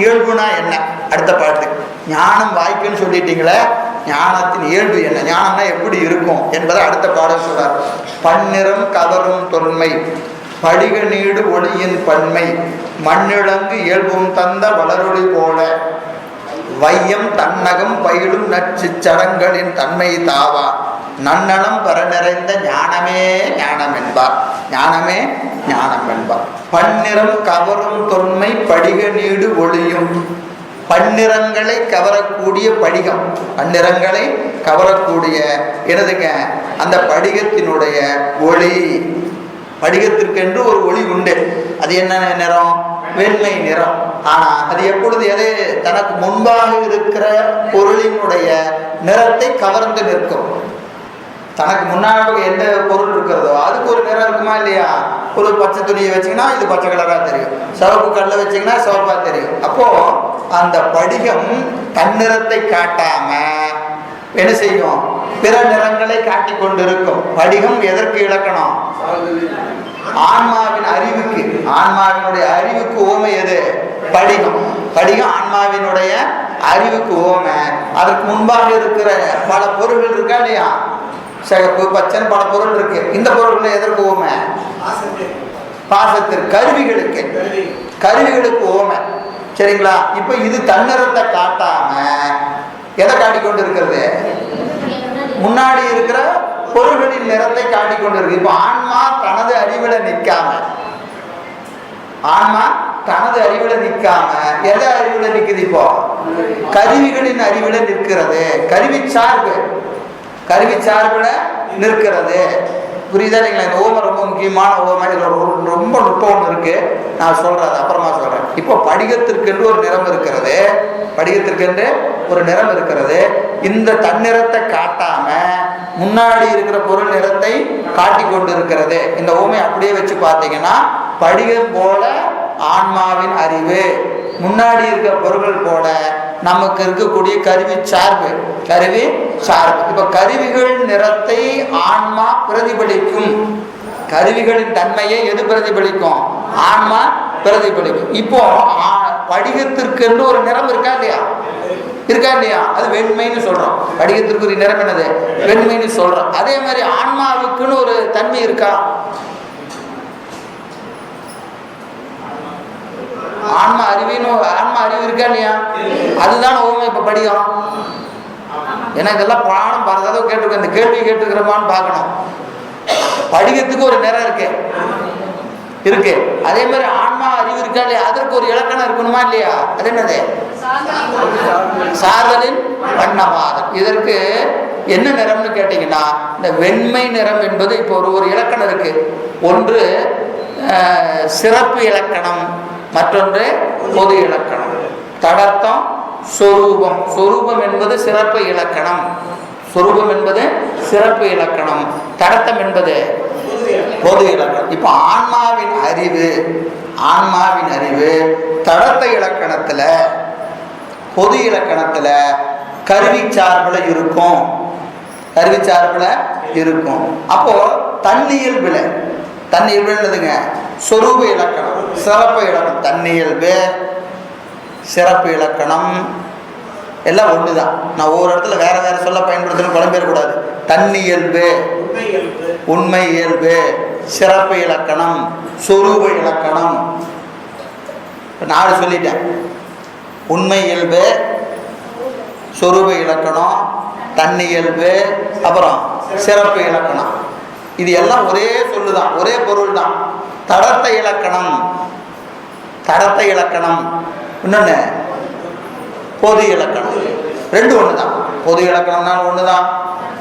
இயல்புனா என்ன? அடுத்த பாட்டு. ஞானம் வாய்க்குன்னு சொல்லிட்டீங்களே ஞானத்தின் இயல்பு என்ன? ஞானம்னா எப்படி இருக்கும் என்பதை அடுத்த பாடல் சொல்றார். பன்னிறம் கவரும் தொன்மை படிக நீடு ஒளியின் பன்மை மண்ணிழங்கு இயல்பும் தந்த வளரொளி போல வையம் தன்னகம் பயிலும் நச்சுச்சடங்களின் தன்மை தாவா. நன்னலம் பெற நிறைந்த ஞானமே ஞானம் என்பார் ஞானமே ஞானம் என்பார் பன்னிறம் கவரும் தொன்மை படிக நீடு ஒளியும். பன்னிறங்களை கவரக்கூடிய படிகம். பன்னிறங்களை கவரக்கூடிய எனதுங்க அந்த படிகத்தினுடைய ஒளி. படிகத்திற்கென்று ஒரு ஒளி உண்டு. அது என்ன நிறம்? வெண்மை நிறம். ஆனா அது எப்பொழுது எது? தனக்கு முன்பாக இருக்கிற பொருளினுடைய நிறத்தை கவர்ந்து நிற்கும். தனக்கு முன்னாடி எந்த பொருள் இருக்கிறதோ அதுக்கு ஒரு நிறம் இருக்குமா இல்லையா? ஒரு பச்சை துணியை வச்சீங்கன்னா இது பச்சை கலராக தெரியும். சிவப்பு கல்ல வச்சீங்கன்னா சிவப்பாக தெரியும். அப்போது அந்த படிகம் தன்னிறத்தை காட்டாம என்ன செய்யும்? பிற நிறங்களை காட்டி கொண்டிருக்கும். படிகம் எதற்கு இலக்கணம் ஆன்மாவின் அறிவுக்கு. ஆன்மாவினுடைய அறிவுக்கு ஓமை எது? படிகம். படிகம் ஆன்மாவினுடைய அறிவுக்கு ஓமை. அதற்கு முன்பாக இருக்கிற பல பொருள்கள் இருக்கா இல்லையா? சிகப்பு பச்சைன்னு பல பொருள் இருக்கு. இந்த பொருள்ல எதற்கு ஓமை பாசத்திற்கு கருவிகளுக்கு. கருவிகளுக்கு ஓமை. சரிங்களா? இப்போ இது தன்னிறத்தை காட்டாம எதை காட்டிக்கொண்டு இருக்கிறது முன்னாடி இருக்கிற பொருள்களின் நிறத்தை காட்டிக்கொண்டு இருக்கு இப்போ ஆன்மா தனது அறிவுல நிற்காம ஆன்மா தனது அறிவுல நிற்காம எதை அறிவுல நிற்குது இப்போ? கருவிகளின் அறிவுல நிற்கிறது. கருவி சார்பு. கருவி சார்பில் நிற்கிறது. புரியுதா இல்லைங்களா? இந்த ஓமை ரொம்ப முக்கியமான ஓமை இதில் ரொம்ப நுட்பம் ஒன்று இருக்கு. நான் சொல்றேன் அப்புறமா சொல்றேன். இப்போ படிகத்திற்கென்று ஒரு நிறம் இருக்கிறது. படிகத்திற்கென்று ஒரு நிறம் இருக்கிறது. இந்த தன்னிறத்தை காட்டாம முன்னாடி இருக்கிற பொருள் நிறத்தை காட்டி கொண்டு இருக்கிறது இந்த ஓமை அப்படியே வச்சு பார்த்தீங்கன்னா படிகம் போல ஆன்மாவின் அறிவு. முன்னாடி இருக்கிற பொருள்கள் போல நமக்கு இருக்கக்கூடிய கருவி சார்பு. கருவி சார்பு. இப்ப கருவிகள் நிறத்தை ஆன்மா பிரதிபலிக்கும். கருவிகளின் தன்மையை எது பிரதிபலிக்கும்? ஆன்மா பிரதிபலிக்கும். இப்போ ஆ- படிகத்திற்கென்று ஒரு நிறம் இருக்கா இல்லையா? இருக்கா இல்லையா? அது வெண்மைன்னு சொல்றோம். படிகத்திற்கு ஒரு நிறம் என்னது? வெண்மைன்னு சொல்றோம். அதே மாதிரி ஆன்மாவுக்குன்னு ஒரு தன்மை இருக்கா? ஆன்மா அறிவின்னு ஆன்மா அறிவு இருக்கா இல்லையா? அதுதான் ஓமை இப்போ படிக்கிறோம். ஏன்னா இதெல்லாம் பாடம் பல தடவை கேட்டிருக்கேன் இந்த கேள்வி கேட்டுருக்கிறோமான்னு பார்க்கணும். படிக்கிறதுக்கு ஒரு நிறம் இருக்கு. இருக்கு. அதே மாதிரி ஆன்மா அறிவு இருக்கா இல்லையா? அதற்கு ஒரு இலக்கணம் இருக்கணுமா இல்லையா? அது என்னது? சார்தலின் வண்ணவாதம். இதற்கு என்ன நிறம்னு கேட்டீங்கன்னா இந்த வெண்மை நிறம் என்பது இப்போ ஒரு ஒரு இலக்கணம் இருக்கு. ஒன்று சிறப்பு இலக்கணம். மற்றொன்று பொது இலக்கணம். தடத்தம் சொரூபம். சொரூபம் என்பது சிறப்பு இலக்கணம். சொரூபம் என்பது சிறப்பு இலக்கணம். தடத்தம் என்பது பொது இலக்கணம். இப்போ ஆன்மாவின் அறிவு ஆன்மாவின் அறிவு தடத்த இலக்கணத்தில் பொது இலக்கணத்தில் கருவி சார்பில் இருக்கும். கருவி சார்பில் இருக்கும். அப்போ தன்னியல்பில் தன்னியல்பு என்னதுங்க சொரூப இலக்கணம். சிறப்பு இலக்கணம். தன்னியல்பு சிறப்பு இலக்கணம். எல்லாம் ஒன்று தான் நான் ஒவ்வொரு இடத்துல வேற வேற சொல்ல பயன்படுத்தணும் குழம்பிடக்கூடாது. தன்னியல்பு உண்மை இயல்பு. சிறப்பு இலக்கணம். சொரூப இலக்கணம். நாலு சொல்லிட்டேன். உண்மை இயல்பு சொரூப இலக்கணம் தன்னியல்பு அப்புறம் சிறப்பு இலக்கணம். இது எல்லாம் ஒரே சொல்லுதான் ஒரே பொருள் தான் தடத்த இலக்கணம் தடத்த இலக்கணம் இன்னொன்று பொது இலக்கணம் ரெண்டு ஒன்று தான் பொது இலக்கணம்னாலும் ஒன்று தான்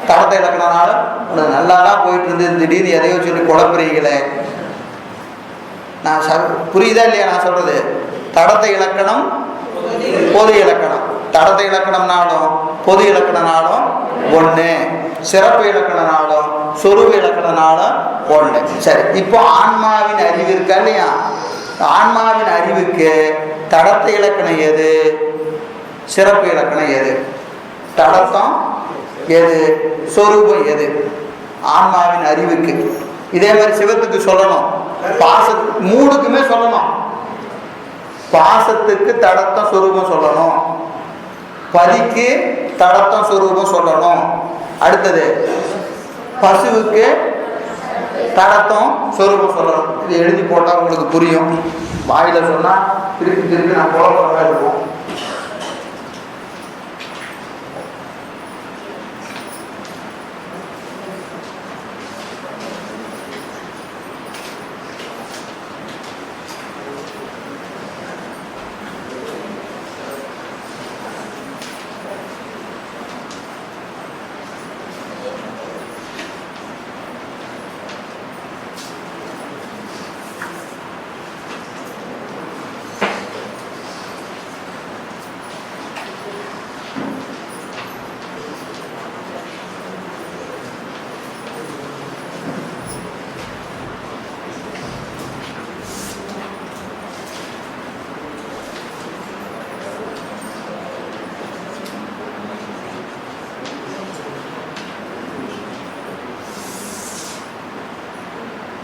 தடத்த இலக்கணம்னாலும் ஒன்று நல்லா தான் போயிட்டு இருந்து திடீர்னு எதையோ சொல்லி குழப்புறீங்களே. நான் ச புரியுதா இல்லையா நான் சொல்றது? தடத்த இலக்கணம் பொது இலக்கணம் தடத இலக்கணம்னாலும் பொது இலக்கணம்னாலும் ஒன்று சிறப்பு இலக்கணனாலும் சொருப இலக்கணம்னாலும் ஒன்று சரி இப்போ ஆன்மாவின் அறிவு இருக்கா இல்லையா? ஆன்மாவின் அறிவுக்கு தடத்த இலக்கணம் எது? சிறப்பு இலக்கணம் எது? தடத்தம் எது? சொரூபம் எது? ஆன்மாவின் அறிவுக்கு. இதே மாதிரி சிவத்துக்கு சொல்லணும். பாச மூணுக்குமே சொல்லணும். பாசத்துக்கு தடத்தம் சொரூபம் சொல்லணும். பதிக்கு தடத்தம் சொரூபம் சொல்லணும். அடுத்தது பசுவுக்கு தடத்தம் சொரூபம் சொல்லணும். இது எழுதி போட்டால் உங்களுக்கு புரியும். வாயில் சொன்னால் திருப்பி திருப்பி நான் குழப்பம் இருக்கும்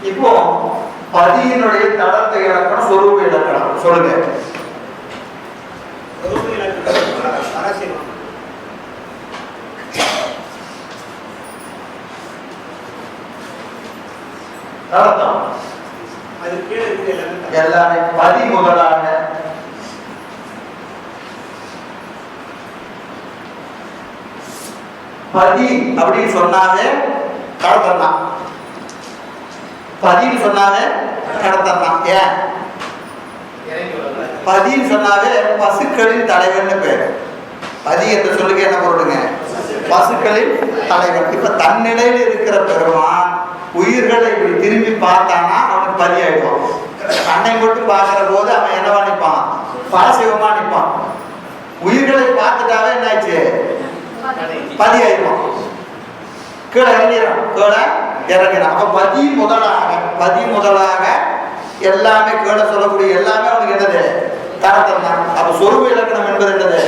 இப்போ பதியினுடைய தடத்தை இலக்கணம் சொரூப இலக்கணம் சொல்லுங்க. எல்லாமே பதி முதலாக பதி அப்படின்னு சொன்னாவே கடத்தம் தான். பதின்னு சொன்னாலே கடத்தான் தான் ஏன்? பதின்னு சொன்னாலே பசுக்களின் தலைவர்னு பேர். பதி என்று சொல்லுங்க என்ன பொருளுங்க பசுக்களின் தலைவன் இப்ப தன்னிலையில் இருக்கிற பெருமான் உயிர்களை இப்படி திரும்பி பார்த்தானா? அவனுக்கு பதி ஆயிடுவான். கண்ணை மட்டும் பார்க்கிற போது அவன் என்னவா நிற்பான்? பாசிவமா நிற்பான். உயிர்களை பார்த்துட்டாவே என்னாச்சு? பதி ஆயிடுவான். கீழே இறங்கிடும் கீழே இறங்கினான். அப்ப பதி முதலாக பதி முதலாக எல்லாமே கேட சொல்லக்கூடிய எல்லாமே அவனுக்கு என்னது? தரத்தம் தான். அப்ப சொருப இலக்கணம் என்பது என்னது?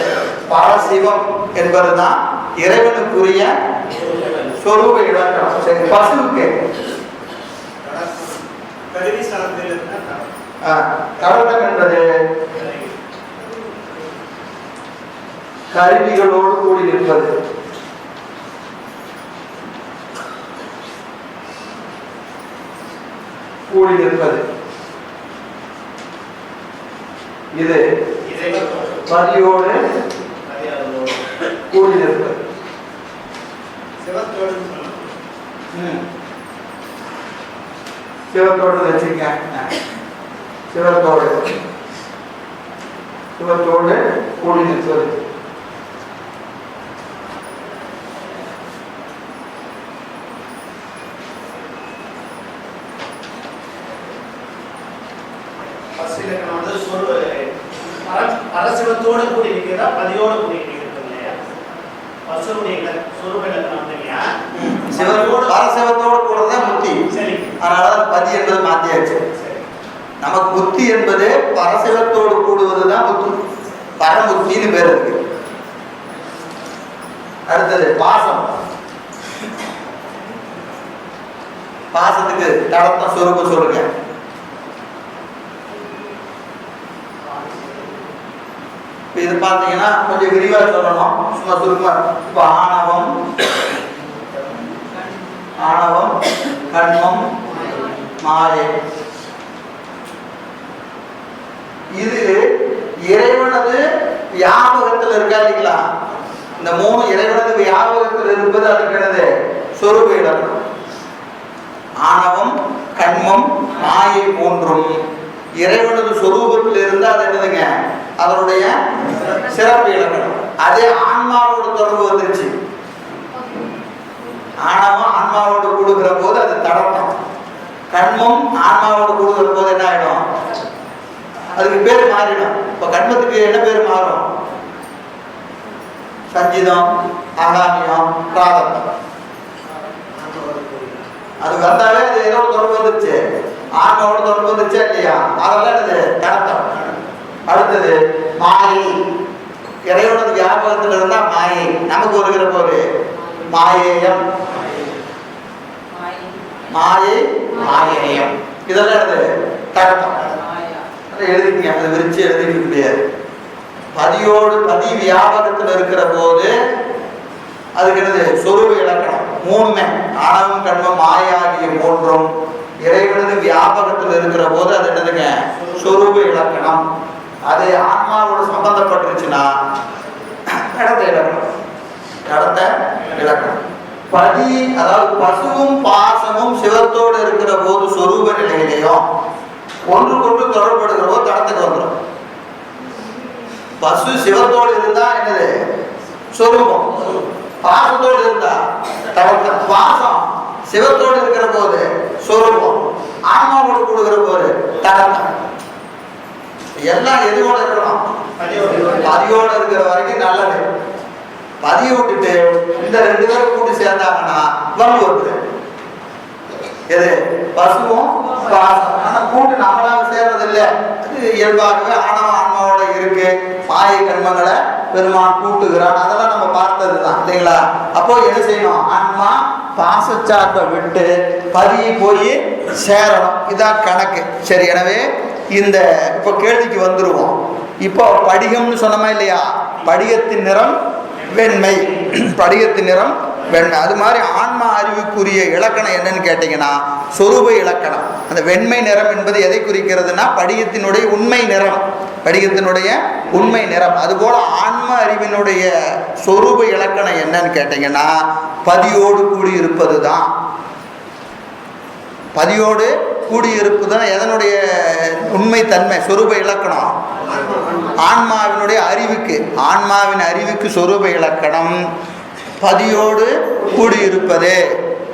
பரசிவம் என்பதுதான் இறைவனுக்குரிய சொரூப இலக்கணம். சரி பசுவுக்கு. கருவி என்பது கருவிகளோடு கூடி நிற்பது. கூடி நிற்பது இது இறைவன் பதியோடு மரியாதையோடு. கூடி நிற்பது சிவத்தோடு சொல்லணும். ம். சிவத்தோடு வச்சுங்க சிவத்தோடு சிவத்தோடு கூடி நிற்பது பஸ் இலக்கணம் வந்து சொரு பர- பரசிவத்தோடு கூடி நிற்கிறதா பதியோடு கூடி நிற்கிறது இல்லையா பசுனுடைய இலக்க- சொரூப இலக்கணம் வந்து இல்லையா சிவத்தோடு பரசிவத்தோடு கூடதான் முத்தி சரி அதனாலதான் பதி என்பது மாத்தியாச்சு சரி நமக்கு புத்தி என்பது பரசிவத்தோடு கூடுவதுதான் புத்தி. பரமுத்தின்னு பேர் இருக்கு. அடுத்தது பாசம். பாசத்துக்கு தளத்தை சொருப்பம் சொல்லுங்க. இது பார்த்தீங்கன்னா கொஞ்சம் விரிவா சொல்லணும். சும்மா சுருக்கமா. இப்ப ஆணவம் ஆணவம் கண்மம் மாலை இது இறைவனது வியாபகத்தில் இருக்கா இல்லைங்களா? இந்த மூணு இறைவனது வியாபகத்தில் இருப்பது அதுக்கு சொருப சொரூப இலக்கணம் ஆணவம் கண்மம் மாயை போன்றும். இறைவனது சொரூபத்தில் இருந்து அது என்னதுங்க? அதனுடைய சிறப்பு இலக்கணம் அதே ஆன்மாவோட தொடர்பு வந்துருச்சு. ஆணவம் ஆன்மாவோடு கூடுகிற போது அது தடத்தம் கண்மம் ஆன்மாவோடு கூடுகிற போது என்ன ஆயிடும் அதுக்கு பேர் மாறிடும். இப்ப கண்மத்துக்கு என்ன பேர் மாறும்? சஞ்சிதம் ஆகாமியம் பிராரத்தம் அது வந்தாலே அது ஏதோ தொடர்பு வந்துருச்சு. ஆன்மாவோட தொடர்பு வந்துருச்சா இல்லையா? அதெல்லாம் என்னது? கடத்தம் அடுத்தது மாயை. இறைவனது வியாபகத்துல இருந்தா மாயை. நமக்கு வருகிற போது மாயேயம். மாயை மாயேயம். இதெல்லாம் என்னது? கடத்தம் எழுதிட்டீங்க அதை விரிச்சு எழுதிக்க முடியாது பதியோடு பதி வியாபாரத்தில் இருக்கிற போது அதுக்கு என்னது? சொருவு இலக்கணம் மூணுமே ஆணவம் கண்மம் மாயாகிய மூன்றும் இறைவனது வியாபகத்தில் இருக்கிற போது அது என்னதுங்க? சொரூப இலக்கணம் அது ஆன்மாவோட சம்பந்தப்பட்டுருச்சுன்னா கடத்த இலக்கணம் கடத்த இலக்கணம் பதி அதாவது பசுவும் பாசமும் சிவத்தோடு இருக்கிற போது சொரூப நிலையிலையும் ஒன்று தொடர்படுகிற போது தடத்துக்கு வந்துடும் பசு சிவத்தோடு இருந்தா என்னது? சொரூபம். பாசத்தோடு இருந்தா தடத்த. பாசம் சிவத்தோடு இருக்கிற போது சொரூபம். ஆன்மாவோடு கொடுக்கிற போது தடத்தம் எல்லாம் எதுவோட இருக்கணும் பதியோட இருக்கிற வரைக்கும் நல்லது. பதிய விட்டுட்டு இந்த ரெண்டு பேரும் கூட்டி சேர்ந்தாங்கன்னா வம்பு வருது எது? பசுவும் பாசம் ஆனா கூட்டு நம்மளால சேர்றது இல்லை அது இயல்பாகவே ஆணவ ஆன்மாவோட இருக்கு. மாய கர்மங்களை பெருமான் கூட்டுகிறான் அதெல்லாம் நம்ம பார்த்ததுதான் இல்லைங்களா? அப்போ என்ன செய்யணும்? ஆன்மா பாசச்சார்பை விட்டு பதியை போய் சேரணும். இதான் கணக்கு. சரி எனவே இந்த இப்போ கேள்விக்கு வந்துருவோம். இப்போ படிகம்னு சொன்னோமா இல்லையா? படிகத்தின் நிறம் வெண்மை. படிகத்தின் நிறம் வெண்மை அது மாதிரி ஆன்மா அறிவுக்குரிய இலக்கணம் என்னன்னு கேட்டிங்கன்னா சொரூப இலக்கணம். அந்த வெண்மை நிறம் என்பது எதை குறிக்கிறதுனா படிகத்தினுடைய உண்மை நிறம். படிகத்தினுடைய உண்மை நிறம். அதுபோல ஆன்ம அறிவினுடைய சொரூப இலக்கணம் என்னன்னு கேட்டிங்கன்னா பதியோடு கூடி இருப்பது தான் பதியோடு கூடியிருப்பு தான் எதனுடைய உண்மை தன்மை? சொரூப இலக்கணம். ஆன்மாவினுடைய அறிவுக்கு. ஆன்மாவின் அறிவுக்கு சொரூப இலக்கணம். பதியோடு கூடியிருப்பது.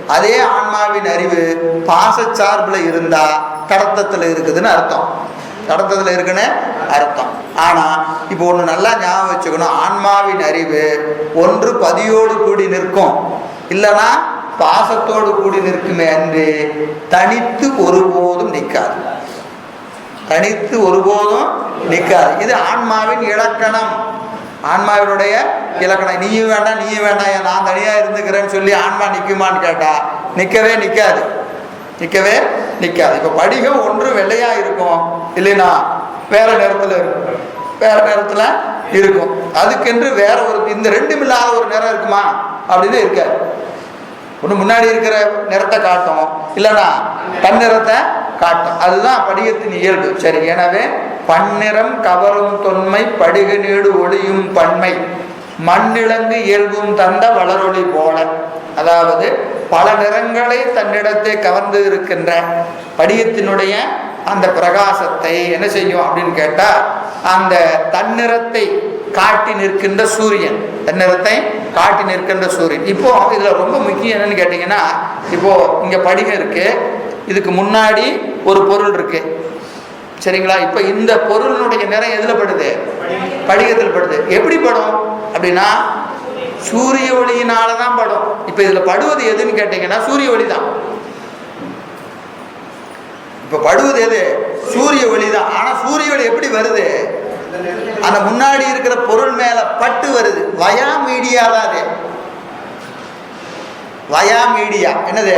அதே ஆன்மாவின் அறிவு பாசச்சார்பில் இருந்தா கடத்தத்தில் இருக்குதுன்னு அர்த்தம். கடத்தத்தில் இருக்குன்னு அர்த்தம். ஆனால் இப்போ ஒன்று நல்லா ஞாபகம் வச்சுக்கணும். ஆன்மாவின் அறிவு ஒன்று பதியோடு கூடி நிற்கும். இல்லைன்னா பாசத்தோடு கூடி நிற்குமே அன்று தனித்து ஒருபோதும் நிற்காது. தனித்து ஒருபோதும் நிற்காது. இது ஆன்மாவின் இலக்கணம். ஆன்மாவினுடைய இலக்கணம். நீயும் வேண்டாம் நீயும் வேண்டாம் ஏன் நான் தனியாக இருந்துக்கிறேன்னு சொல்லி ஆன்மா நிற்குமான்னு கேட்டா நிற்கவே நிற்காது நிற்கவே நிற்காது இப்போ படிகம் ஒன்று வெள்ளையாக இருக்கும். இல்லைன்னா வேற நேரத்தில் இருக்கும். வேற நேரத்தில் இருக்கும். அதுக்கென்று வேற ஒரு இந்த ரெண்டும் இல்லாத ஒரு நிறம் இருக்குமா? அப்படின்னு இருக்காது. ஒன்று முன்னாடி இருக்கிற நிறத்தை காட்டும். இல்லைன்னா தன்னிறத்தை காட்டும். அதுதான் படிகத்தின் இயல்பு. சரி எனவே பன்னிறம் கவரும் தொன்மை படிக நீடு ஒளியும் பன்மை. மண்ணிழங்கு இயல்பும் தந்த வளரொளி போல. அதாவது பல நிறங்களை தன்னிடத்தை கவர்ந்து இருக்கின்ற படிகத்தினுடைய அந்த பிரகாசத்தை என்ன செய்யும் அப்படின்னு கேட்டால் அந்த தன்னிறத்தை காட்டி நிற்கின்ற சூரியன். தன்னிறத்தை காட்டி நிற்கின்ற சூரியன். இப்போ இதில் ரொம்ப முக்கியம் என்னன்னு கேட்டிங்கன்னா இப்போ இங்கே படிகம் இருக்கு. இதுக்கு முன்னாடி ஒரு பொருள் இருக்கு. சரிங்களா? இப்போ இந்த பொருளினுடைய நிறம் எதில் படுது? படிகத்தில் படுது. எப்படி படும்? அப்படின்னா சூரிய ஒளியினால தான் படும். இப்போ இதில் படுவது எதுன்னு கேட்டிங்கன்னா சூரிய ஒளி தான் இப்போ படுவது எது? சூரிய ஒளி தான் ஆனால் சூரிய ஒளி எப்படி வருது? அந்த முன்னாடி இருக்கிற பொருள் மேலே பட்டு வருது. வயா மீடியா தான் அது. Via media. என்னது?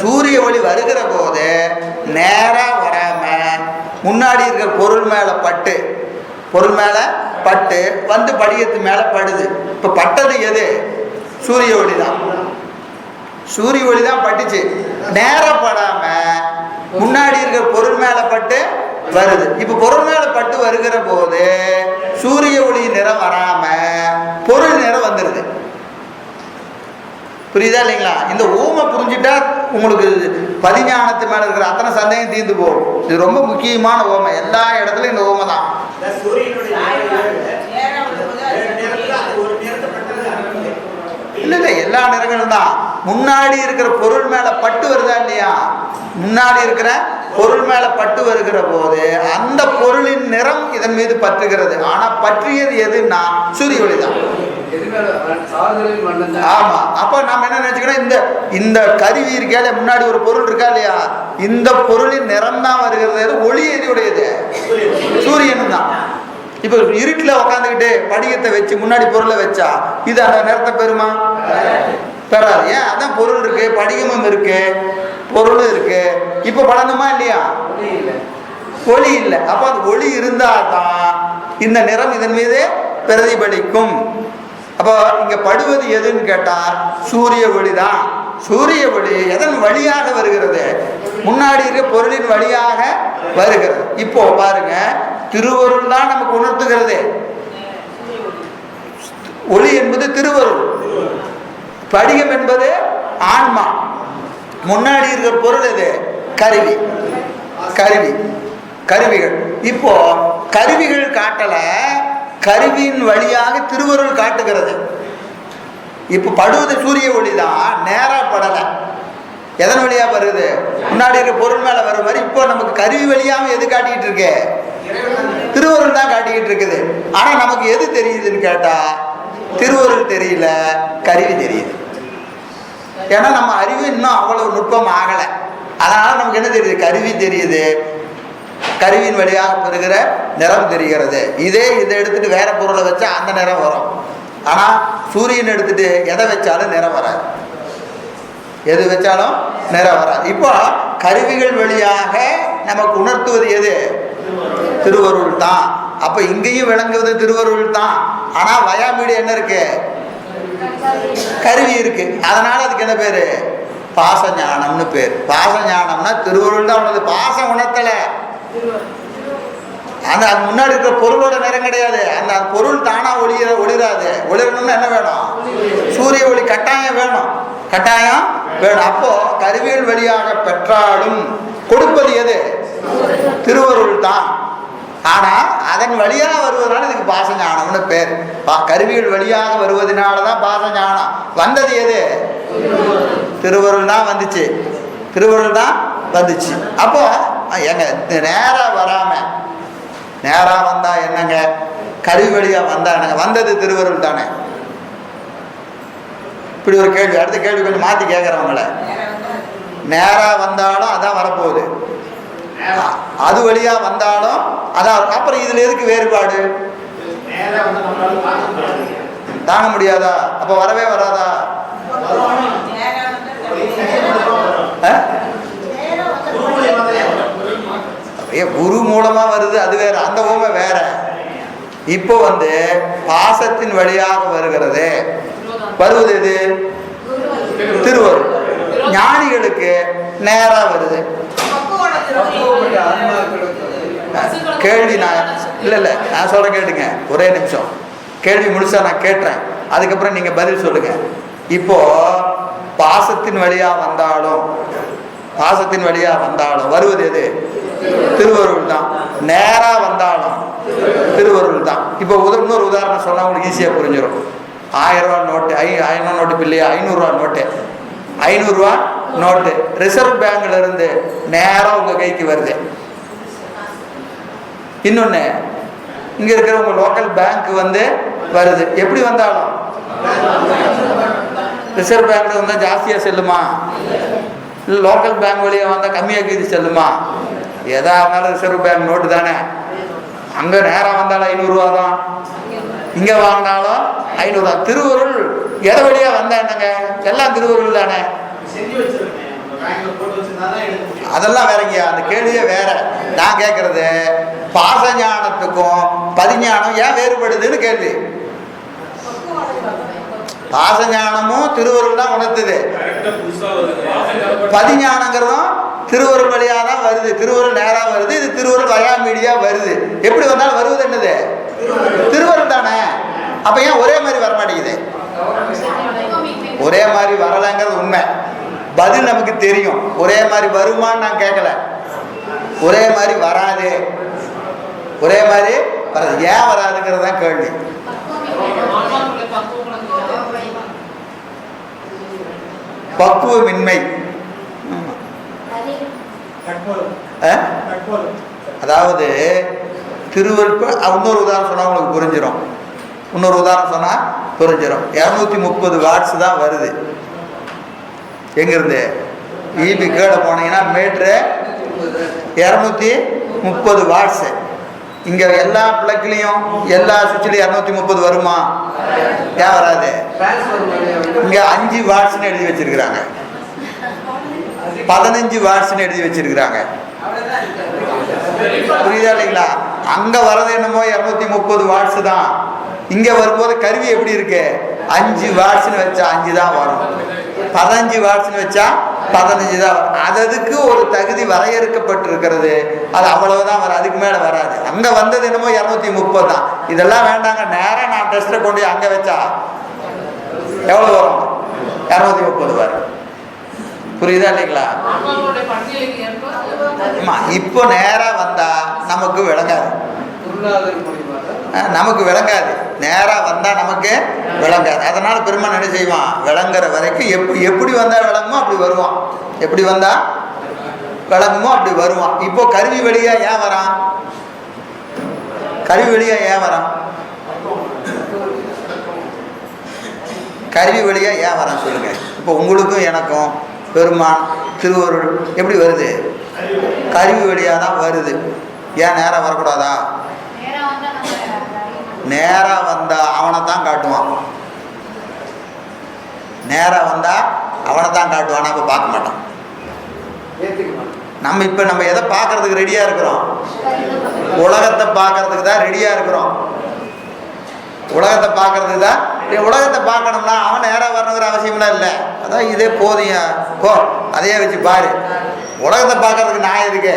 சூரிய ஒளி வருகிற போது நேராக வராமல் முன்னாடி இருக்கிற பொருள் மேலே பட்டு பொருள் மேல பட்டு வந்து படியத்து மேல படுது. இப்ப பட்டது எது? சூரிய ஒளி தான் சூரிய ஒளி தான் பட்டுச்சு. நேரம் படாமல் முன்னாடி இருக்கிற பொருள் மேல பட்டு வருது. இப்ப பொருள் மேல பட்டு வருகிற போது சூரிய ஒளி நிறம் வராம பொருள் நிறம் வந்துருது. புரியுதா இல்லைங்களா? இந்த ஊமை புரிஞ்சுட்டா உங்களுக்கு பதிஞானத்து மேல இருக்கிற அத்தனை சந்தேகம் தீர்ந்து போகும். இது ரொம்ப முக்கியமான ஓமை எல்லா இடத்துலயும் இந்த ஓமை தான் இந்த சூரியனுடைய எல்லா நிறங்களும் தான். முன்னாடி இருக்கிற பொருள் மேல பட்டு வருதா இல்லையா? முன்னாடி இருக்கிற பொருள் மேல பட்டு வருகிற போது அந்த பொருளின் நிறம் இதன் மீது பற்றுகிறது. ஆனா பற்றியது எதுன்னா சூரிய ஒளி தான். ஆமா. அப்ப நம்ம என்ன நினைச்சுக்கணும் இந்த இந்த கருவி இருக்கா இல்லையா முன்னாடி ஒரு பொருள் இருக்கா இல்லையா? இந்த பொருளின் நிறம் தான் வருகிறது? ஒளி எதுடையது சூரியன் தான். இப்ப இருட்டுல உக்காந்துக்கிட்டு படிகத்தை வச்சு முன்னாடி பொருளை வச்சா இது அந்த நேரத்தை பெறுமா? பெறாது. ஏன்? அதான் பொருள் இருக்கு படிகமும் இருக்கு பொருளும் இருக்கு. இப்ப படணுமா இல்லையா? ஒளி இல்லை. அப்போ அந்த ஒளி இருந்தால் தான் இந்த நிறம் இதன் மீது பிரதிபலிக்கும். அப்போ இங்கே படுவது எதுன்னு கேட்டால் சூரிய ஒளி தான். சூரிய ஒளி எதன் வழியாக வருகிறது? முன்னாடி இருக்க பொருளின் வழியாக வருகிறது. இப்போ பாருங்க திருவருள் தான் நமக்கு உணர்த்துகிறது. ஒளி என்பது திருவருள். படிகம் என்பது ஆன்மா. முன்னாடி இருக்கிற பொருள் எது? கருவி. கருவி. கருவிகள். இப்போ கருவிகள் காட்டலை கருவியின் வழியாக திருவருள் காட்டுகிறது. இப்போ படுவது சூரிய ஒளி தான் நேரா படலை. எதன் வழியா வருது முன்னாடி இருக்கிற பொருள் மேல வர மாதிரி இப்போ நமக்கு கருவி வழியாம எது காட்டிக்கிட்டு இருக்கு? திருவருள் தான் காட்டிக்கிட்டு இருக்குது. ஆனா நமக்கு எது தெரியுதுன்னு கேட்டா திருவருள் தெரியல கருவி தெரியுது. ஏன்னா நம்ம அறிவு இன்னும் அவ்வளவு நுட்பம் ஆகலை. அதனால நமக்கு என்ன தெரியுது? கருவி தெரியுது. கருவியின் வழியாக பெறுகிற நிறம் தெரிகிறது. இதே இதை எடுத்துட்டு வேற பொருளை வச்சா அந்த நிறம் வரும். ஆனா சூரியன் எடுத்துட்டு எதை வச்சாலும் நிறம் வராது. எது வச்சாலும் நிறம் வராது. இப்போ கருவிகள் வழியாக நமக்கு உணர்த்துவது எது? திருவருள் தான். அப்ப இங்கேயும் விளங்குவது திருவருள் தான். ஆனா வயாமீடு என்ன இருக்கு? கருவி இருக்கு. அதனால அதுக்கு என்ன பேரு? பாச ஞானம்னு பேர். பாச ஞானம்னா திருவருள் தான் உனது பாசம் உணர்த்தல. அந்த அது முன்னாடி இருக்கிற பொருளோட நிறம் கிடையாது. அந்த பொருள் தானா ஒளிர ஒளிராது. ஒளிரணும்னு என்ன வேணும்? சூரிய ஒளி கட்டாயம் வேணும். கட்டாயம் வேணும். அப்போ கருவியல் வழியாக பெற்றாலும் கொடுப்பது எது? திருவருள் தான். ஆனா அதன் வழியாக வருவதனால இதுக்கு பாசஞானம்னு பேர். பா- கருவியல் வழியாக வருவதனால தான் பாசஞானம். வந்தது எது? திருவருள் தான் வந்துச்சு. திருவருள் தான் வந்துச்சு. அப்போ எங்க நேரா வராம நேரா வந்தா என்னங்க? கருவி வழியா வந்தா என்னங்க வந்தது திருவருள் தானே. இப்படி ஒரு கேள்வி. அடுத்த கேள்வி கொஞ்சம் மாத்தி கேட்கறவங்கள நேரா வந்தாலும் அதான் வரப்போகுது. அது வழியா வந்தாலும் அதான். அப்புறம் இதுல எதுக்கு வேறுபாடு? தாங்க முடியாதா? அப்ப வரவே வராதா ஆ? குரு மூலியமா தான் வரும். ஏ குரு மூலமா வருது அது வேற. அந்த ஊமை வேற. இப்போ வந்து பாசத்தின் வழியாக வருகிறது. வருவது எது? திருவருள். ஞானிகளுக்கு நேரா வருது. கேள்வி நான் இல்லை இல்லை நான் சொல்ற கேட்டுங்க. ஒரே நிமிஷம். கேள்வி முழுசா நான் கேட்டேன் அதுக்கப்புறம் நீங்க பதில் சொல்லுங்க. இப்போ பாசத்தின் வழியா வந்தாலும் பாசத்தின் வழியா வந்தாலும் வருவது எது? திருவருள் தான் நேராக வந்தாலும் திருவருள் தான் இப்போ உத இன்னொரு உதாரணம் சொன்னால் உங்களுக்கு ஈஸியாக புரிஞ்சிடும் ஆயிரம் ரூபா நோட்டு ஐ ஆயிரம் நோட்டு இல்லையா? ஐநூறுரூவா நோட்டு ஐநூறுரூவா நோட்டு ரிசர்வ் பேங்க்ல இருந்து உங்கள் கைக்கு வருது. இன்னொன்று இங்கே இருக்கிற உங்கள் லோக்கல் பேங்க் வந்து வருது. எப்படி வந்தாலும்? ரிசர்வ் பேங்க்ல வந்தால் ஜாஸ்தியாக செல்லுமா? இல்லை லோக்கல் பேங்க் வழியாக வந்தால் கம்மியாக இது செல்லுமா? எதா இருந்தாலும் ரிசர்வ் பேங்க் நோட்டு தானே? அங்கே நேராக வந்தாலும் ஐநூறுரூவா தான். இங்கே வாங்கினாலும் ஐநூறுரூவா திருவருள் எதை வழியாக வந்தா என்னங்க? எல்லாம் திருவருள் தானே. அதெல்லாம் வேறங்கய்யா அந்த கேள்வியே வேற. நான் கேட்கறது பாச ஞானத்துக்கும் பதிஞானம் ஏன் வேறுபடுதுன்னு கேள்வி. பாச ஞானமும் திருவருள் தான் உணர்த்துது. பதிஞானங்கிறதும் திருவருள் வழியாக தான் வருது. திருவருள் நேராக வருது. இது திருவருள் வயா மீடியா வருது. எப்படி வந்தாலும் வருவது என்னது? திருவருள் தானே? அப்போ ஏன் ஒரே மாதிரி வர மாட்டேங்குது ஒரே மாதிரி வரலைங்கிறது உண்மை. பதில் நமக்கு தெரியும். ஒரே மாதிரி வருமான்னு நான் கேட்கல. ஒரே மாதிரி வராது. ஒரே மாதிரி வராது. ஏன் வராதுங்கிறது தான் கேள்வி. பக்குவமின்மை ஆமா. கட்போலம் ஆ? கட்போலம் அதாவது திருவருட்ப இன்னொரு உதாரணம் சொன்னால் உங்களுக்கு புரிஞ்சிடும் இன்னொரு உதாரணம் சொன்னால் புரிஞ்சிடும் இரநூத்தி முப்பது வாட்ஸ் தான் வருது. எங்கேருந்து? ஈபி கீழே போனீங்கன்னா மீட்ரு இரநூத்தி முப்பது வாட்ஸு இங்கே எல்லா பிளக்லேயும் எல்லா சுவிட்ச்லையும் இரநூத்தி முப்பது வருமா? ஏன் வராது? இங்கே அஞ்சு வாட்ஸ்னு எழுதி வச்சிருக்கிறாங்க. பதினஞ்சு வாட்ஸ்னு எழுதி வச்சிருக்கிறாங்க. புரியுதா இல்லைங்களா? அங்க வர்றது என்னமோ இரநூத்தி முப்பது வாட்ஸ் தான். இங்க வரும்போது கருவி எப்படி இருக்கு? அஞ்சு வாட்ஸ்னு வச்சா அஞ்சு தான் வரும். பதினஞ்சு வாட்ஸ்னு வச்சா பதினஞ்சு தான் வரும். அது அதுக்கு ஒரு தகுதி வரையறுக்கப்பட்டிருக்கிறது. அது அவ்வளவுதான் வரும். அதுக்கு மேல வராது. அங்க வந்தது என்னமோ இரநூத்தி முப்பது தான். இதெல்லாம் வேண்டாங்க. நேராக நான் டெஸ்ட்டை கொண்டு போய் அங்க வச்சா எவ்வளவு வரும்? இரநூத்தி முப்பது வரும் புரியுதா இல்லைங்களா? ஆமா இப்போ நேரா வந்தா நமக்கு விளங்காது. நமக்கு விளங்காது. நேரா வந்தா நமக்கு விளங்காது. அதனால பெருமான் என்ன செய்வான்? விளங்குற வரைக்கும் எப்படி எப்படி வந்தா விளங்குமோ அப்படி வருவான். எப்படி வந்தா விளங்குமோ அப்படி வருவான். இப்போ கருவி வழியா ஏன் வரான்? கருவி வழியா ஏன் வரான்? கருவி வழியா ஏன் வரான் சொல்லுங்க. இப்போ உங்களுக்கும் எனக்கும் பெருமான் திருவருள் எப்படி வருது? கருவி வழியாக தான் வருது. ஏன் நேராக வரக்கூடாதா? நேராக வந்தால் அவனை தான் காட்டுவான். நேராக வந்தால் அவனை தான் காட்டுவான் நம்ம பார்க்க மாட்டோம் நம்ம இப்போ நம்ம எதை பார்க்கறதுக்கு ரெடியாக இருக்கிறோம்? உலகத்தை பார்க்கறதுக்கு தான் ரெடியாக இருக்கிறோம். உலகத்தை பார்க்கறது தான் உலகத்தை பார்க்கணும்னா அவன் நேராக வரணுங்கிற அவசியம்லாம் இல்லை. அதான் இதே போதும் போ அதையே வச்சு பாரு. உலகத்தை பார்க்கறதுக்கு நான் இருக்கு.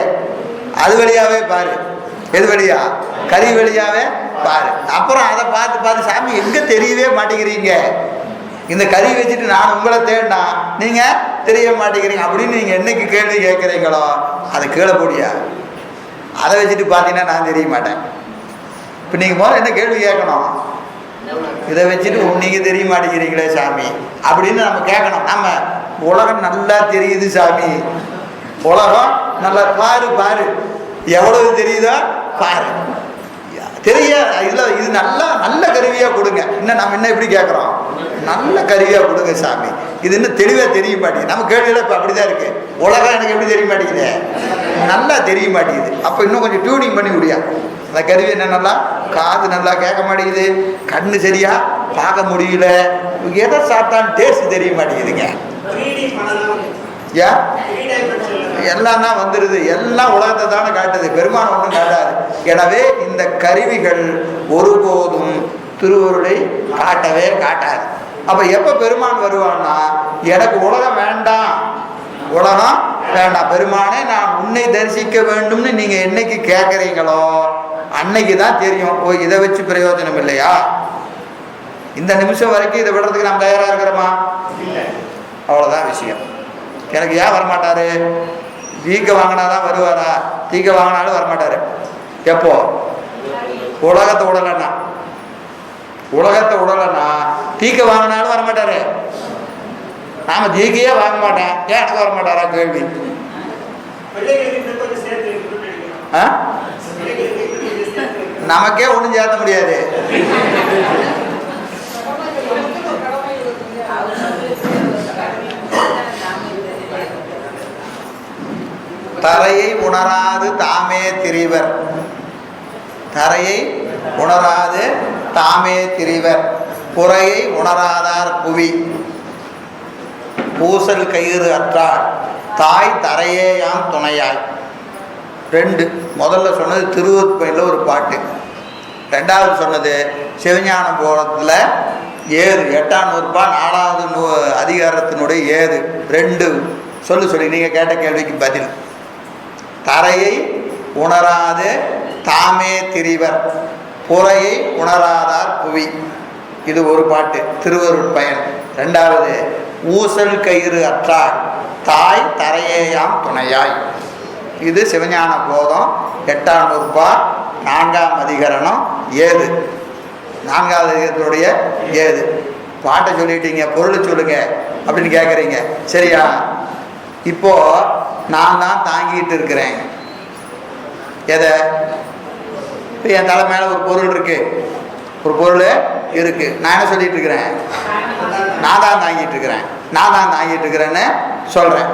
அது வழியாகவே பாரு. எது வழியா? கறி வழியாகவே பாரு. அப்புறம் அதை பார்த்து பார்த்து சாமி எங்கே தெரியவே மாட்டேங்கிறீங்க? இந்த கறி வச்சுட்டு நான் உங்களை தேடினா நீங்கள் தெரிய மாட்டேங்கிறீங்க? அப்படின்னு நீங்கள் என்னைக்கு கேள்வி கேட்குறீங்களோ அதை கீழே போடியா அதை வச்சுட்டு பார்த்தீங்கன்னா நான் தெரிய மாட்டேன். இப்போ நீங்கள் முதல்ல என்ன கேள்வி கேட்கணும்? இதை வச்சுட்டு நீங்கள் தெரிய மாட்டேங்கிறீங்களே சாமி. அப்படின்னு நம்ம கேட்கணும். நம்ம உலகம் நல்லா தெரியுது சாமி. உலகம் நல்லா பாரு பாரு. எவ்வளவு தெரியுதோ பாரு. தெரிய இதில் இது நல்லா நல்ல கருவியாக கொடுங்க. இன்னும் நம்ம என்ன எப்படி கேட்குறோம்? நல்ல கருவியாக கொடுங்க சாமி. இது இன்னும் தெளிவாக தெரிய மாட்டேங்குது. நம்ம கேள்வியில் இப்போ அப்படி தான் இருக்குது உலகம் எனக்கு எப்படி தெரிய மாட்டேங்குது? நல்லா தெரிய மாட்டேங்குது. அப்போ இன்னும் கொஞ்சம் டியூனிங் பண்ணி முடியாது அந்த கருவி என்ன நல்லா? காது நல்லா கேட்க மாட்டேங்குது. கண்ணு சரியா பார்க்க முடியல. எதை சாப்பிட்டாலும் டேஸ்ட் தெரிய மாட்டேங்குதுங்க. 3D படம் ஏன் 3 டைமென்ஷன்ல எல்லாம் தான் வந்துடுது எல்லாம் உலகத்தை தானே காட்டுது. பெருமானம் ஒன்றும் காட்டாது. எனவே இந்த கருவிகள் ஒருபோதும் திருவருளை காட்டவே காட்டாது. அப்ப எப்ப பெருமான் வருவான்னா எனக்கு உலகம் வேண்டாம். உலகம் வேண்டாம். பெருமானே நான் உன்னை தரிசிக்க வேண்டும்னு நீங்க என்னைக்கு கேட்குறீங்களோ அன்னைக்கு தான் தெரியும் ஓ இதை வச்சு பிரயோஜனம் இல்லையா? இந்த நிமிஷம் வரைக்கும் இதை விடுறதுக்கு நாம் தயாரா இருக்கிறோமா? அவ்வளோதான் விஷயம். எனக்கு ஏன் வரமாட்டாரு? தீக்க வாங்கினாதான் வருவாரா? தீக்க வாங்கினாலும் வரமாட்டாரு. எப்போ? உலகத்தை உடலைன்னா. உலகத்தை உடலைன்னா தீக்க வாங்கினாலும் வரமாட்டாரு. நாம தீக்கையே வாங்க மாட்டேன் ஏன் எனக்கு வர மாட்டாரா கேள்வி ஆ? பிள்ளைகளுக்கு இன்னும் கொஞ்சம் சேர்த்து இருக்கணும். நமக்கே ஒன்றும் சேர்த்த முடியாது. தரையை உணராது தாமே திரிவர். தரையை உணராது தாமே திரிவர். புறையை உணராதார் புவி. பூசல் கயிறு அற்றார் தாய் தரையேயாம் துணையாய். ரெண்டு. முதல்ல சொன்னது திருவூர்பையில் ஒரு பாட்டு. ரெண்டாவது சொன்னது சிவஞான போலத்தில் ஏது? எட்டாம் நூறுபா நாலாவது நூ அதிகாரத்தினுடைய ஏது? ரெண்டு. சொல்லு சொல்லி. நீங்கள் கேட்ட கேள்விக்கு பதில். தரையை உணராது தாமே திரிவர். புறையை உணராதார் புவி. இது ஒரு பாட்டு. திருவருட் பயன். ரெண்டாவது ஊசல் கயிறு அற்றார். தாய் தரையேயாம் துணையாய். இது சிவஞான போதம் எட்டாம் நூறுபா நான்காம் அதிகரணம் ஏது. நான்காவது அதிகாரத்தினுடைய ஏது. பாட்டை சொல்லிட்டீங்க பொருளை சொல்லுங்க அப்படின்னு கேட்குறீங்க சரியா? இப்போ நான் தான் தாங்கிட்டு இருக்கிறேன். எதை? இப்போ என் தலை மேலே ஒரு பொருள் இருக்கு. ஒரு பொருள் இருக்கு. நான் என்ன சொல்லிட்டு இருக்கிறேன்? நான் தான் தாங்கிட்டு இருக்கிறேன். நான் தான் தாங்கிட்டு இருக்கிறேன்னு சொல்கிறேன்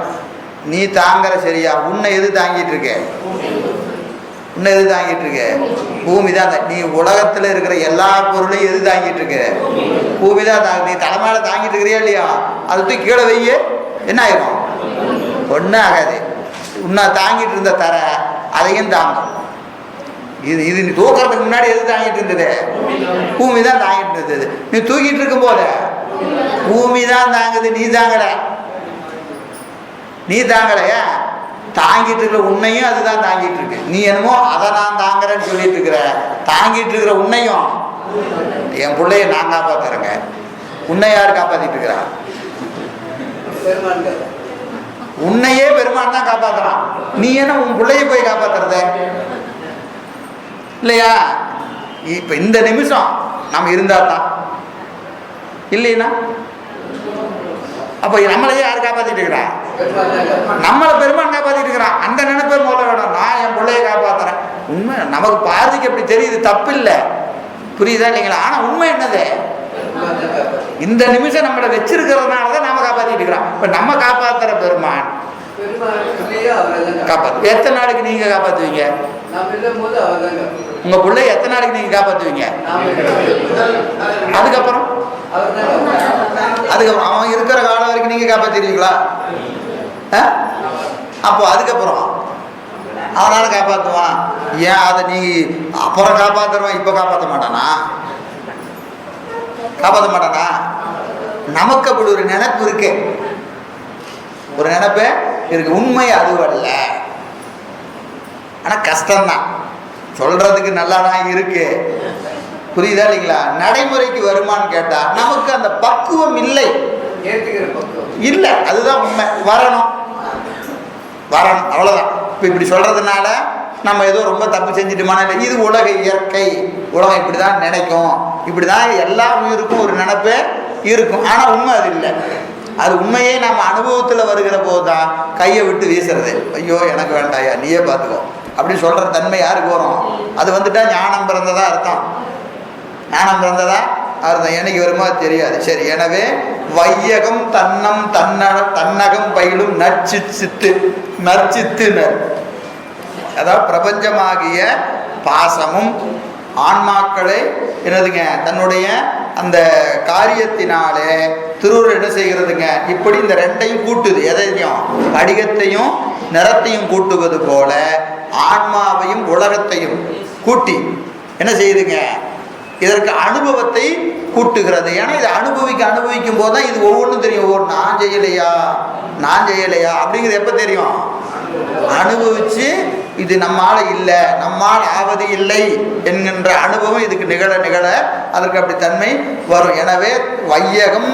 நீ தாங்குற சரியா? உன்னை எது தாங்கிட்டு இருக்க? உன்னை எது தாங்கிட்டு இருக்க? பூமி தான் நீ உலகத்துல இருக்கிற எல்லா பொருளையும் எது தாங்கிட்டு இருக்க? பூமி தான் தாங்க நீ தலை தாங்கிட்டு இருக்கிறியா இல்லையா? அதை தூக்கி கீழே வைய. என்ன ஆயிரும்? ஒன்றும் ஆகாது. உன்னை தாங்கிட்டு இருந்த தர அதையும் தாங்கும். இது இது நீ தூக்கிறதுக்கு முன்னாடி எது தாங்கிட்டு இருந்தது? பூமி தான் தாங்கிட்டு இருந்தது. நீ தூக்கிட்டு இருக்கும் போது பூமி தான் தாங்குது நீ தாங்கலை. நீ தாங்கலையா தாங்கிட்டு இருக்கிற உன்னையும் அதுதான் தாங்கிட்டு இருக்கு நீ என்னமோ அதை நான் தாங்குறேன்னு சொல்லிட்டு இருக்கிற தாங்கிட்டு இருக்கிற உன்னையும். என் பிள்ளைய நான் காப்பாத்துறேங்க. உன்னை யார் காப்பாத்திட்டு இருக்கிறா உன்னையே பெருமான் தான் காப்பாத்துறான். நீ என்ன உன் பிள்ளைய போய் காப்பாத்துறத? இல்லையா? இப்ப இந்த நிமிஷம் நம்ம இருந்தா தான். இல்லைன்னா? அப்ப நம்மளையே யார் காப்பாத்திட்டு இருக்கிறா நம்மளை பெருமான் காப்பாத்திட்டு இருக்கிறான். அந்த நினைப்பே முதல்ல வேணும். நான் என் பிள்ளைய காப்பாத்துறேன். உண்மை நமக்கு பார்வைக்கு எப்படி தெரியுது? தப்பு இல்லை புரியுதா இல்லைங்களா? ஆனா உண்மை என்னது? இந்த நிமிஷம் நம்மளை வச்சிருக்கிறதுனால தான் நாம காப்பாத்திட்டு இருக்கிறோம். இப்ப நம்ம காப்பாத்துற பெருமான். காப்பாற்று. காப்பாத்து. எத்தனை நாளைக்கு நீங்க காப்பாத்துவீங்க? உங்க பிள்ளை எத்தனை நாளைக்கு நீங்க காப்பாத்துவீங்க? அதுக்கப்புறம்? அதுக்கப்புறம் அவன் இருக்கிற காலம் வரைக்கும் நீங்க காப்பாத்திடுவீங்களா? அப்போ அதுக்கப்புறம் அவனால காப்பாத்துவான். ஏன் அதை நீ அப்புறம் காப்பாத்துறவன் இப்ப காப்பாத்த மாட்டானா? காப்பாத்த மாட்டானா? நமக்கு அப்படி ஒரு நினைப்பு இருக்கு. ஒரு நினைப்பு இருக்கு. உண்மை அதுவல்ல. ஆனா கஷ்டம்தான். சொல்றதுக்கு நல்லா தான் இருக்கு. புரியுதா இல்லைங்களா? நடைமுறைக்கு வருமான்னு கேட்டா நமக்கு அந்த பக்குவம் இல்லை. இல்லை அதுதான் உண்மை. வரணும். வரணும் அவ்வளோதான் இப்போ இப்படி சொல்கிறதுனால நம்ம ஏதோ ரொம்ப தப்பு செஞ்சுட்டுமான இல்லை இது உலக இயற்கை. உலகம் இப்படி தான் நினைக்கும். இப்படி தான் எல்லா உயிருக்கும் ஒரு நினப்பு இருக்கும். ஆனால் உண்மை அது இல்லை. அது உண்மையே நம்ம அனுபவத்தில் வருகிற போது தான் கையை விட்டு வீசுறது. ஐயோ எனக்கு வேண்டாயா நீயே பார்த்துக்கோ அப்படி சொல்கிற தன்மை யாருக்கு வரும்? அது வந்துட்டா ஞானம் பிறந்ததாக அர்த்தம். ஞானம் பிறந்ததா அர்த்தம் என்னைக்கு வருமா? தெரியாது. சரி எனவே வையகம் தன்னம் தன்ன தன்னகம் பயிலும் நச்சு சித்து நற்சித்து நர் அதாவது பிரபஞ்சமாகிய பாசமும் ஆன்மாக்களை என்னதுங்க? தன்னுடைய அந்த காரியத்தினாலே திருவுருள் என்ன செய்கிறதுங்க? இப்படி இந்த ரெண்டையும் கூட்டுது. எதையும் படிகத்தையும் நிறத்தையும் கூட்டுவது போல ஆன்மாவையும் உலகத்தையும் கூட்டி என்ன செய்யுதுங்க? இதற்கு அனுபவத்தை கூட்டுகிறது. ஏன்னா இதை அனுபவிக்க அனுபவிக்கும் போது தான் இது ஒவ்வொன்றும் தெரியும். ஒவ்வொரு நான் செய்யலையா? நான் செய்யலையா? அப்படிங்கிறது எப்போ தெரியும்? அனுபவிச்சு இது நம்மால் இல்லை நம்மால் ஆவது இல்லை என்கின்ற அனுபவம் இதுக்கு நிகழ நிகழ அதற்கு அப்படி தன்மை வரும். எனவே வையகம்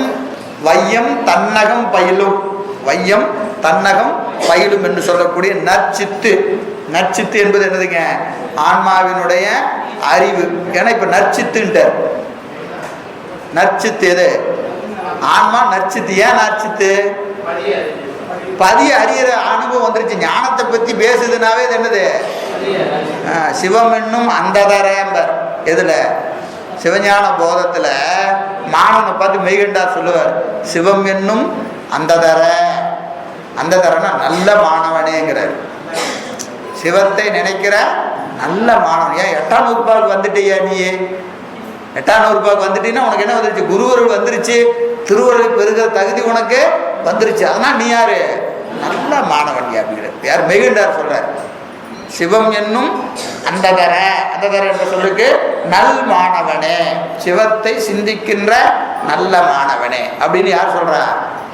வையம் தன்னகம் பயிலும். வையம் தன்னகம் பயிலும் என்று சொல்லக்கூடிய நற்சித்து. நற்சித்து என்பது என்னதுங்க? ஆன்மாவினுடைய அறிவு. ஏன்னா இப்போ நற்சித்துன்ட்டார் நற்சித்து எது ஆன்மா நற்சித்து ஏன் நற்சித்து? பதிய அறிகிற அனுபவம் வந்துருச்சு. ஞானத்தை பத்தி பேசுதுனாவே இது என்னது? சிவம் என்னும் அந்ததரம்பர். எதுல? சிவஞான போதத்துல மாணவனை பார்த்து மெய்கண்டார் சொல்லுவார். சிவம் என்னும் அந்ததர. அந்ததரனா நல்ல மாணவனேங்கிறார். சிவத்தை நினைக்கிற நல்ல மாணவன். ஏன் எட்டாம் வகுப்பாவுக்கு வந்துட்டியா நீ எட்டாம் வகுப்பாவுக்கு வந்துட்டீங்கன்னா உனக்கு என்ன வந்துருச்சு? குருவருள் வந்துருச்சு. திருவருள் பெருகிற தகுதி உனக்கு வந்துருச்சு. அதனால் நீ யாரு? நல்ல மாணவன் அப்படிங்கிற. யார்? மெகுண்டார் சொல்கிறார் சிவம் என்னும் அந்ததர அந்ததர என்ற சொல்லுக்கு நல் மாணவனே. சிவத்தை சிந்திக்கின்ற நல்ல மாணவனே. அப்படின்னு யார் சொல்றா?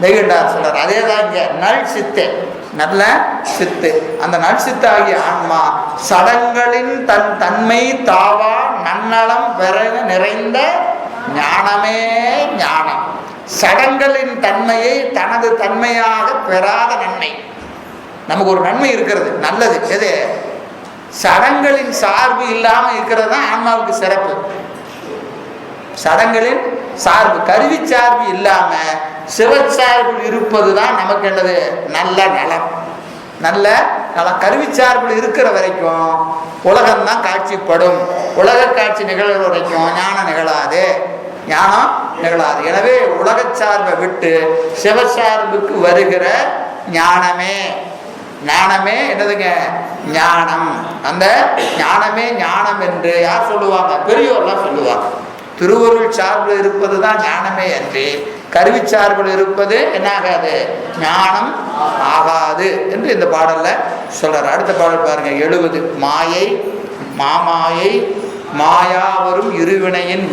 மெகுண்டார் சொல்றார். அதே தான் இங்க நல் சித்தே. நல்ல சித்து. அந்த நல் சித்தாகிய ஆன்மா சடங்களின் தன் தன்மை தாவா நன்னலம் பெற நிறைந்த ஞானமே ஞானம். சடங்களின் தன்மையை தனது தன்மையாக பெறாத நன்மை. நமக்கு ஒரு நன்மை இருக்கிறது நல்லது. எது? சடங்களின் சார்பு இல்லாமல் இருக்கிறது தான் ஆன்மாவுக்கு சிறப்பு. சடங்களின் சார்பு கருவி சார்பு இல்லாம சிவச்சார்பில் இருப்பது தான் நமக்கு என்னது? நல்ல நலம். நல்ல நல்ல கருவி சார்பில் இருக்கிற வரைக்கும் உலகம்தான் காட்சிப்படும். உலக காட்சி நிகழ்கிற வரைக்கும் ஞானம் நிகழாது. ஞானம் நிகழாது. எனவே உலக சார்பை விட்டு சிவசார்புக்கு வருகிற ஞானமே ஞானமே என்னதுங்க? ஞானம். அந்த ஞானமே ஞானம் என்று யார் சொல்லுவாங்க? பெரியோர்லாம் சொல்லுவாங்க. திருவருள் சார்பில் இருப்பது தான் ஞானமே என்று கருவி சார்பில் இருப்பது என்ன ஆகாது ஞானம் ஆகாது என்று இந்த பாடலில் சொல்கிறார் அடுத்த பாடல் பாருங்க. எழுபது. மாயை மாமாயை மாயா வரும் இருவினையின்